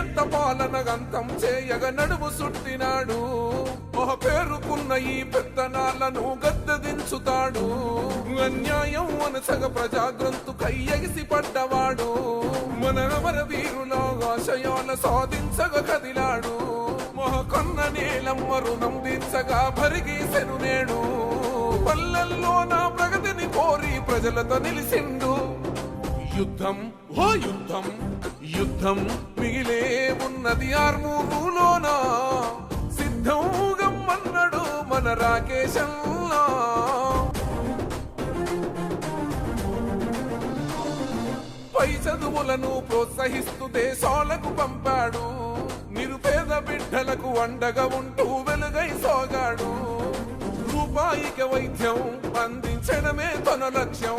ఎంత నియంత పాలన గంతం చేయగ నడుము సుట్టినాడు. ఒక పేరుకున్న ఈ పెత్తనాలను గద్దదించుతాడు అన్యాయం అనసగ ప్రజాగ్రంతు కయ్యగిసి పడ్డవాడు. మన అమర వీరుల ఆశయాల సాధించగ కదిలాడు. మొహకొన్న నీలమ్మ రుణం దించగా భరిగీసెను నేడు. పల్లెల్లో నా ప్రగతిని కోరి ప్రజలతో నిలిసిండు. యుద్ధం ఓ యుద్ధం యుద్ధం మిగిలే ఉన్నది ఆర్మూరులోన. సిద్ధంగా అన్నాడు మన రాకేశంలా పై చదువులను ప్రోత్సహిస్తూ దేశాలకు పంపాడు. నిరుపేద బిడ్డలకు అండగా ఉంటూ వెలుగై సాగాడు. రూపాయిక వైద్యం అందించడమే తన లక్ష్యం.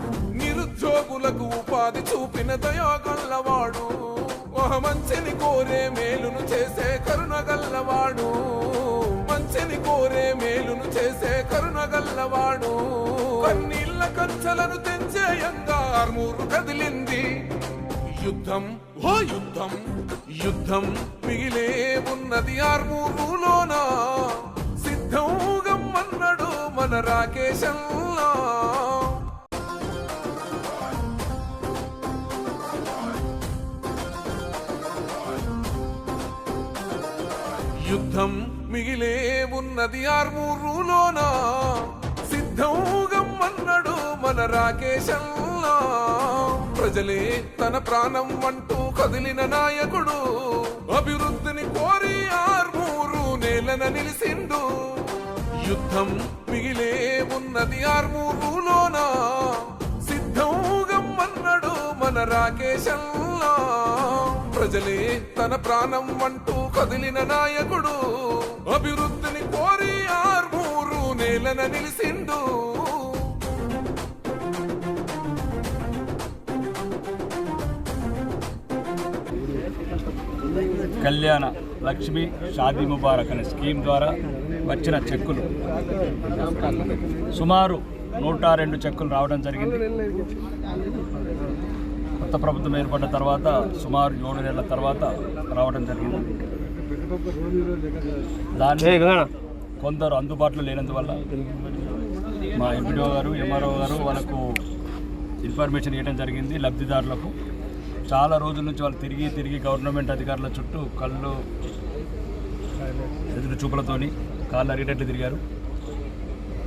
నిరుద్యోగులకు ఉపాధి చూపిన దయాగల్లవాడు ఒక మంచిని కోరే మేలును చేసే కరుణ గల్లవాడు. మంచిని కోరే మేలును చేసే కరుణ గల్లవాడు. కన్నీళ్ళ కంచెలను తెంచే యంగార్మూరు కదిలింది. యుద్ధం ఓ యుద్ధం యుద్ధం మిగిలే ఉన్నది ఆర్మూరులోన సిద్ధం గమ్మన్నాడు మన రాకేశంలో మిగిలే ఉన్నది మూరూలోన సిద్ధమూగమ్మన్నడు మన రాకేశల్లా ప్రజలే తన ప్రాణం అంటూ కదిలిన నాయకుడు. అభివృద్ధిని కోరి ఆర్మూరు నేలన నిలిసిండు. యుద్ధం మిగిలే ఉన్నది రూలోన సిద్ధమూగమ్మన్నడు మన రాకేశల్లా ప్రజలే తన ప్రాణం అంటూ కదిలిన నాయకుడు. అభివృద్ధిని కోరి ఆర్మూరు నేలన నిలిసిండు. కళ్యాణ లక్ష్మి షాదీ ముబారక్ అనే స్కీమ్ ద్వారా వచ్చిన చెక్కులు. సుమారు నూట రెండు చెక్కులు రావడం జరిగింది. కొత్త ప్రభుత్వం ఏర్పడిన తర్వాత సుమారు ఏడు నెలల తర్వాత రావడం జరిగింది. దాన్ని కొందరు అందుబాటులో లేనందువల్ల మా ఎంపీడీఓ గారు ఎంఆర్ఓ గారు వాళ్ళకు ఇన్ఫర్మేషన్ ఇవ్వడం జరిగింది లబ్ధిదారులకు. చాలా రోజుల నుంచి వాళ్ళు తిరిగి తిరిగి గవర్నమెంట్ అధికారుల చుట్టూ కళ్ళు ఎదురు చూపులతోని కాళ్ళు అరిగేటట్లు తిరిగారు.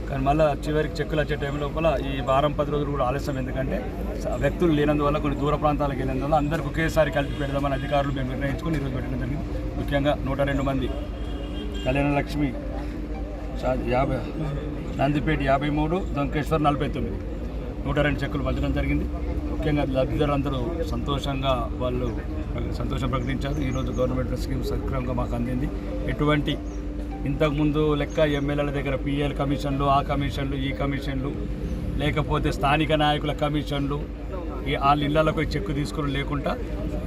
కానీ మళ్ళీ చివరికి చెక్కులు వచ్చే టైం లోపల ఈ వారం పది రోజులు కూడా ఆలస్యం ఎందుకంటే వ్యక్తులు లేనందువల్ల కొన్ని దూర ప్రాంతాలకు వెళ్ళినందువల్ల అందరికీ ఒకేసారి కలిపి పెడదామని అధికారులు మేము నిర్ణయించుకొని ఈరోజు పెట్టడం జరిగింది. ముఖ్యంగా నూట రెండు మంది. కళ్యాణ లక్ష్మి యాభై నందిపేట యాభై మూడు దొంకేశ్వర్ నలభై తొమ్మిది. నూట రెండు చెక్కులు పంచడం జరిగింది. ముఖ్యంగా లబ్ధిదారులందరూ సంతోషంగా వాళ్ళు సంతోషం ప్రకటించారు. ఈరోజు గవర్నమెంట్ స్కీమ్ సక్రమంగా మాకు అందింది. ఎటువంటి ఇంతకుముందు లెక్క ఎమ్మెల్యేల దగ్గర పిఎల్ కమిషన్లు ఆ కమిషన్లు ఈ కమిషన్లు లేకపోతే స్థానిక నాయకుల కమిషన్లు ఈ వాళ్ళ ఇళ్ళకు చెక్కు తీసుకుని లేకుండా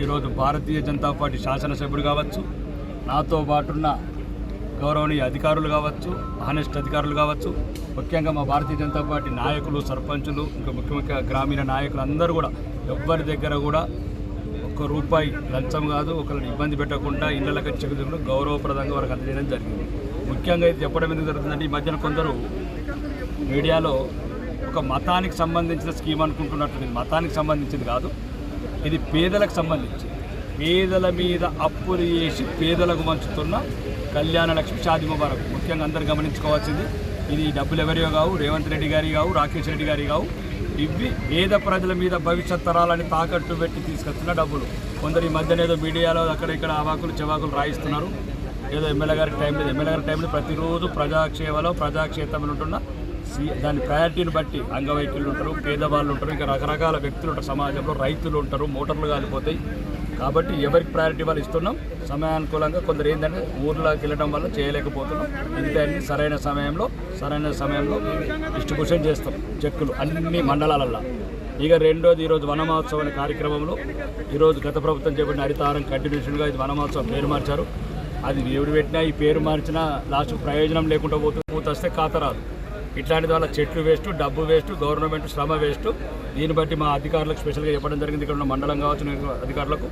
ఈరోజు భారతీయ జనతా పార్టీ శాసనసభ్యుడు కావచ్చు నాతో పాటున్న గౌరవనీయ అధికారులు కావచ్చు హానెస్ట్ అధికారులు కావచ్చు ముఖ్యంగా మా భారతీయ జనతా పార్టీ నాయకులు సర్పంచులు ఇంకా ముఖ్యంగా గ్రామీణ నాయకులు అందరూ కూడా ఎవ్వరి దగ్గర కూడా ఒక్క రూపాయి లంచం కాదు ఒకరిని ఇబ్బంది పెట్టకుండా ఇళ్ళకి చెక్కుకుండా గౌరవప్రదంగా వారికి అందజేయడం జరిగింది. ముఖ్యంగా ఇది చెప్పడం ఎందుకు జరుగుతుందంటే ఈ మధ్యన కొందరు మీడియాలో ఒక మతానికి సంబంధించిన స్కీమ్ అనుకుంటున్నట్టు మతానికి సంబంధించింది కాదు. ఇది పేదలకు సంబంధించి పేదల మీద అప్పులు చేసి పేదలకు మంచుతున్న కళ్యాణ లక్ష్మి షాది ముబారక్. ముఖ్యంగా అందరు గమనించుకోవాల్సింది ఇది డబ్బులు ఎవరియో కావు? రేవంత్ రెడ్డి గారి కావు? రాకేష్ రెడ్డి గారి కావు? ఇవి పేద ప్రజల మీద భవిష్యత్ తరాలని తాకట్టు పెట్టి తీసుకొస్తున్న డబ్బులు. కొందరు ఈ మధ్యన ఏదో మీడియాలో అక్కడ ఇక్కడ అవాకులు చెవాకులు రాయిస్తున్నారు. ఏదో ఎమ్మెల్యే గారి టైం లేదు ఎమ్మెల్యే గారి టైంలో ప్రతిరోజు ప్రజాక్షేమలో ప్రజాక్షేత్రంలో ఉంటున్న దాని ప్రయారిటీని బట్టి అంగవైకల్యులు ఉంటారు పేదవాళ్ళు ఉంటారు ఇంకా రకరకాల వ్యక్తులు ఉంటారు సమాజంలో రైతులు ఉంటారు మోటార్లు కాలిపోతాయి. కాబట్టి ఎవరికి ప్రయారిటీ వాళ్ళు ఇస్తున్నాం. సమయానుకూలంగా కొందరు ఏంటంటే ఊర్లోకి వెళ్ళడం వల్ల చేయలేకపోతున్నాం. ఇంతన్ని సరైన సమయంలో సరైన సమయంలో డిస్ట్రిబ్యూషన్ చేస్తాం చెక్కులు అన్ని మండలాలల్లో. ఇక రెండోది ఈరోజు వనమహోత్సవం అనే కార్యక్రమంలో ఈరోజు గత ప్రభుత్వం చేపట్టిన హరితారం కంటిన్యూషన్గా ఇది వనమహోత్సవం పేరు మార్చారు. అది ఎవరు పెట్టినా ఈ పేరు మార్చినా లాస్ట్ ప్రయోజనం లేకుండా పోతూ పూత వస్తే కాతరాదు ఇట్లాంటి వాళ్ళ చెట్లు వేస్ట్ డబ్బు వేస్ట్ గవర్నమెంట్ శ్రమ వేస్ట్. దీన్ని బట్టి మా అధికారులకు స్పెషల్గా చెప్పడం జరిగింది. ఇక్కడ ఉన్న మండలం కావచ్చు అధికారులకు.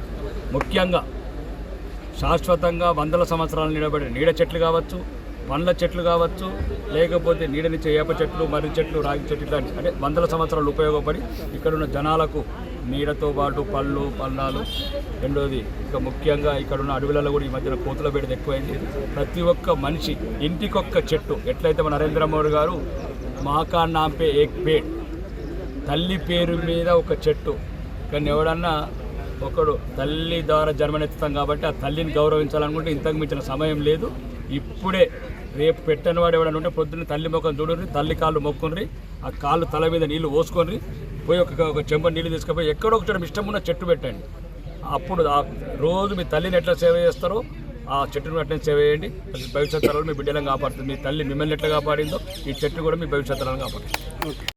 ముఖ్యంగా శాశ్వతంగా వందల సంవత్సరాలు నిలబడే నీడ చెట్లు కావచ్చు పండ్ల చెట్లు కావచ్చు లేకపోతే నీడనిచ్చే ఏప చెట్లు మర్రి చెట్లు రాగి చెట్లు ఇట్లాంటి అంటే వందల సంవత్సరాలు ఉపయోగపడి ఇక్కడ ఉన్న జనాలకు నీడతో పాటు పళ్ళు పళ్ళాలు. రెండోది ఇంకా ముఖ్యంగా ఇక్కడ ఉన్న అడవులలో కూడా ఈ మధ్యన కోతుల బెడద ఎక్కువైంది. ప్రతి ఒక్క మనిషి ఇంటికొక్క చెట్టు. ఎట్లయితే మన నరేంద్ర మోడీ గారు మాకా నాంపే ఏక్ పేడ్ తల్లి పేరు మీద ఒక చెట్టు. కానీ ఎవడన్నా ఒకడు తల్లి ద్వారా జన్మనెత్తుతాం కాబట్టి ఆ తల్లిని గౌరవించాలనుకుంటే ఇంతకు మించిన సమయం లేదు. ఇప్పుడే రేపు పెట్టని వాడు ఎవడన్నా ఉంటే పొద్దున్న తల్లి ముఖం చూడండి తల్లి కాళ్ళు మొక్కుండ్రి ఆ కాళ్ళు తల మీద నీళ్ళు పోసుకొని పోయి ఒక ఒక చెంబ నీళ్ళు తీసుకుపోయి ఎక్కడో ఒకటి ఇష్టం ఉన్న చెట్టు పెట్టండి. అప్పుడు ఆ రోజు మీ తల్లిని ఎట్లా సేవ చేస్తారో ఆ చెట్టును అట్లనే సేవ చేయండి. అది భవిష్యత్ తరాలు మీ బిడ్డలను కాపాడుతుంది. మీ తల్లి మిమ్మల్ని ఎట్లా కాపాడిందో ఈ చెట్టు కూడా మీ భవిష్యత్ తరాలను కాపాడుతుంది.